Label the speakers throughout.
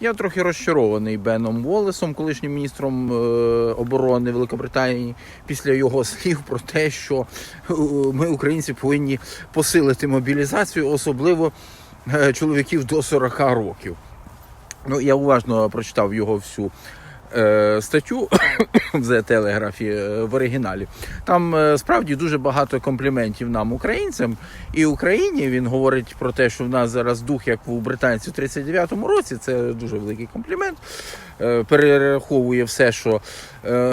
Speaker 1: Я трохи розчарований Беном Волесом, колишнім міністром е, оборони Великобританії, після його слів про те, що е, ми, українці, повинні посилити мобілізацію, особливо е, чоловіків до 40 років. Ну, я уважно прочитав його всю е, статтю в The Telegraph е, в оригіналі. Там е, справді дуже багато компліментів нам, українцям, і Україні. Він говорить про те, що в нас зараз дух, як у британців у 39-му році. Це дуже великий комплімент. Перераховує все, що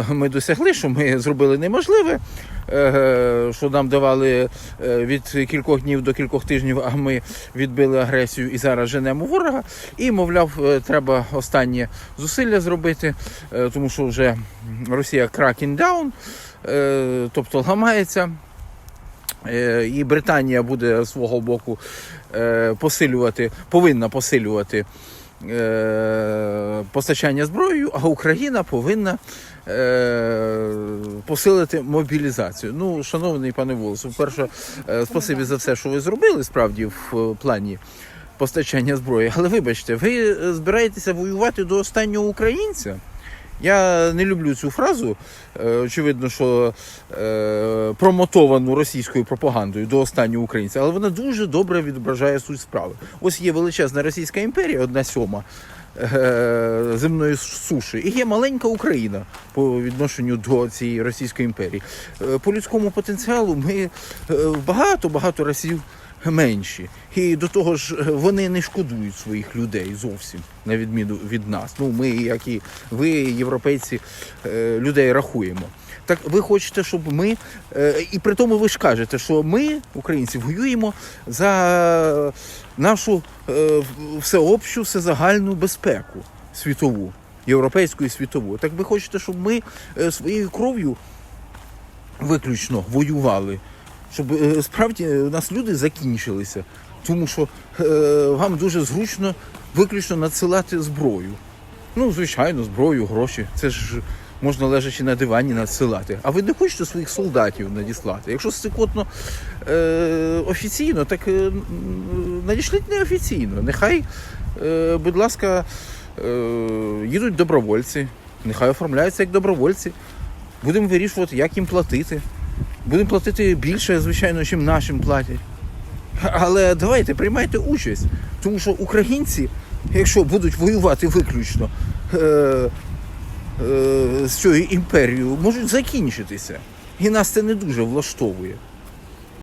Speaker 1: ми досягли, що ми зробили неможливе. Що нам давали е, від кількох днів до кількох тижнів, а ми відбили агресію і зараз женемо ворога. І, мовляв, е, треба останнє зусилля зробити, е, тому що вже Росія cracking down, тобто ламається. І Британія буде свого боку посилювати, повинна посилювати постачання зброєю, а Україна повинна е, посилити мобілізацію. Ну, шановний пане Волос, перше, е, спасибі за все, що ви зробили справді в е, плані постачання зброї. Але вибачте, ви е, збираєтеся воювати до останнього українця? Я не люблю цю фразу. Е, Очевидно, що е, промотовану російською пропагандою до останнього українця, але вона дуже добре відображає суть справи. Ось є величезна Російська імперія, одна сьома е, земної суші, і є маленька Україна по відношенню до цієї Російської імперії. По людському потенціалу ми багато багато разів менші. І до того ж, е, вони не шкодують своїх людей зовсім, на відміну від нас. Ну, ми, як і ви, європейці, е, людей рахуємо. Так ви хочете, щоб ми. е, І при тому ви ж кажете, що ми, українці, воюємо за нашу всеобщу, всезагальну безпеку світову, європейську і світову. Так ви хочете, щоб ми своєю кров'ю виключно воювали щоб е, справді у нас люди закінчилися, тому що е, вам дуже зручно виключно надсилати зброю. Ну, звичайно, зброю, гроші. Це ж можна лежачи на дивані надсилати. А ви не хочете своїх солдатів надіслати? Якщо стикотно е, офіційно, так е, надішліть неофіційно. Нехай, е, будь ласка, е, їдуть добровольці, нехай оформляються як добровольці. Будемо вирішувати, як їм платити. Будемо платити більше, звичайно, ніж нашим платять. Але давайте приймайте участь, тому що українці, якщо будуть воювати виключно е, е, з цією імперією, можуть закінчитися. І нас це не дуже влаштовує.